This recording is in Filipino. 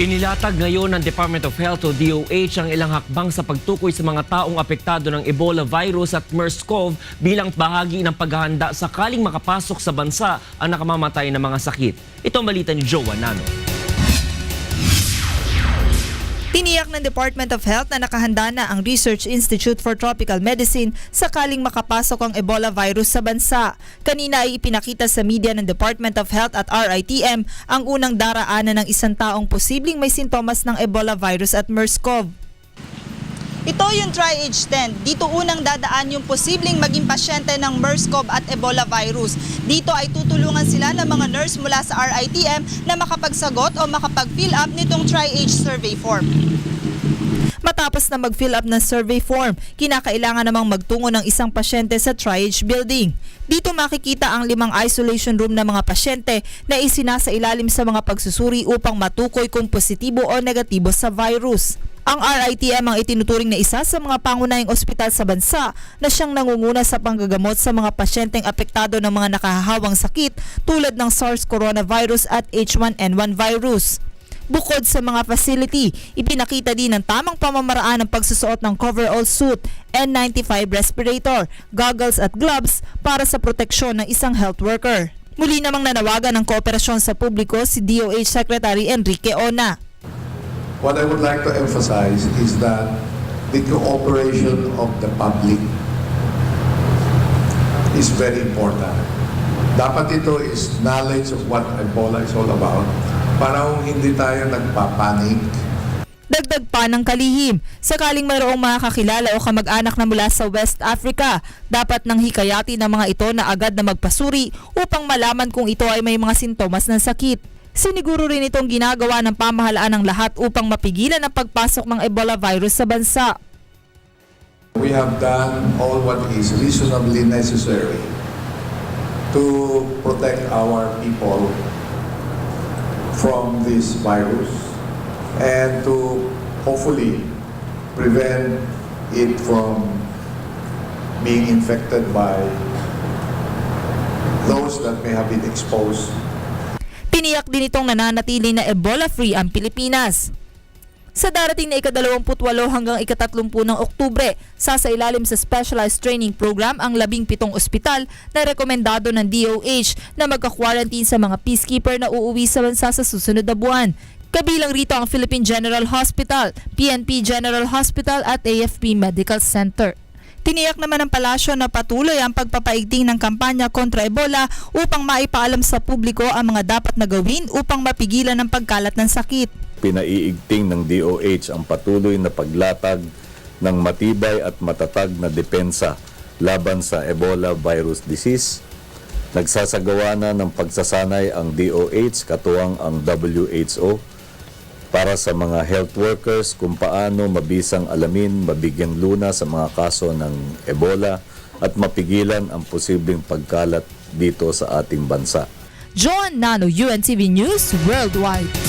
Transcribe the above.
Inilatag ngayon ng Department of Health o DOH ang ilang hakbang sa pagtukoy sa mga taong apektado ng Ebola virus at MERS-CoV bilang bahagi ng paghahanda sakaling makapasok sa bansa ang nakamamatay ng mga sakit. Ito ang balita ni Joa Nano. Tiniyak ng Department of Health na nakahanda na ang Research Institute for Tropical Medicine sakaling makapasok ang Ebola virus sa bansa. Kanina ay ipinakita sa media ng Department of Health at RITM ang unang daraanan ng isang taong posibleng may sintomas ng Ebola virus at MERS-CoV. Ito yung Tri-Age 10. Dito unang dadaan yung posibleng maging pasyente ng MERS-CoV at Ebola virus. Dito ay tutulungan sila ng mga nurse mula sa RITM na makapagsagot o makapag-fill up nitong Tri-Age survey form. Matapos na mag-fill up ng survey form, kinakailangan namang magtungo ng isang pasyente sa Triage Building. Dito makikita ang limang isolation room ng mga pasyente na isinasa ilalim sa mga pagsusuri upang matukoy kung positibo o negatibo sa virus. Ang RITM ang itinuturing na isa sa mga pangunahing ospital sa bansa na siyang nangunguna sa panggagamot sa mga pasyenteng apektado ng mga nakahahawang sakit tulad ng SARS coronavirus at H1N1 virus. Bukod sa mga facility, ipinakita din ang tamang pamamaraan ng pagsusuot ng coverall suit, N95 respirator, goggles at gloves para sa proteksyon ng isang health worker. Muli namang nanawagan ng kooperasyon sa publiko si DOH Secretary Enrique Ona. What I would like to emphasize is that the cooperation of the public is very important. Dapat ito is knowledge of what Ebola is all about para hindi tayo nagpapanik Dagdag pa ng kalihim, sakaling mayroong mga kakilala o kamag-anak na mula sa West Africa, dapat nang hikayati ng mga ito na agad na magpasuri upang malaman kung ito ay may mga sintomas ng sakit. Siniguro rin itong ginagawa ng pamahalaan ng lahat upang mapigilan ang pagpasok ng Ebola virus sa bansa. We have done all what is reasonably necessary to protect our people from this virus and to hopefully prevent it from being infected by those that may have been exposed Tiniyak din itong nananatili na Ebola-free ang Pilipinas. Sa darating na ika-28 hanggang ika-30 ng Oktubre, sasailalim sa Specialized Training Program ang labing pitong ospital na rekomendado ng DOH na magka-quarantine sa mga peacekeeper na uuwi sa bansa sa susunod na buwan. Kabilang rito ang Philippine General Hospital, PNP General Hospital at AFP Medical Center. Tiniyak naman ng palasyo na patuloy ang pagpapaigting ng kampanya kontra Ebola upang maipaalam sa publiko ang mga dapat na gawin upang mapigilan ang pagkalat ng sakit. pinaiigting ng DOH ang patuloy na paglatag ng matibay at matatag na depensa laban sa Ebola virus disease. Nagsasagawa na ng pagsasanay ang DOH katuwang ang WHO para sa mga health workers kung paano mabisang alamin, mabigyan luna sa mga kaso ng Ebola at mapigilan ang posibleng pagkalat dito sa ating bansa. John Nano, UNTV News Worldwide.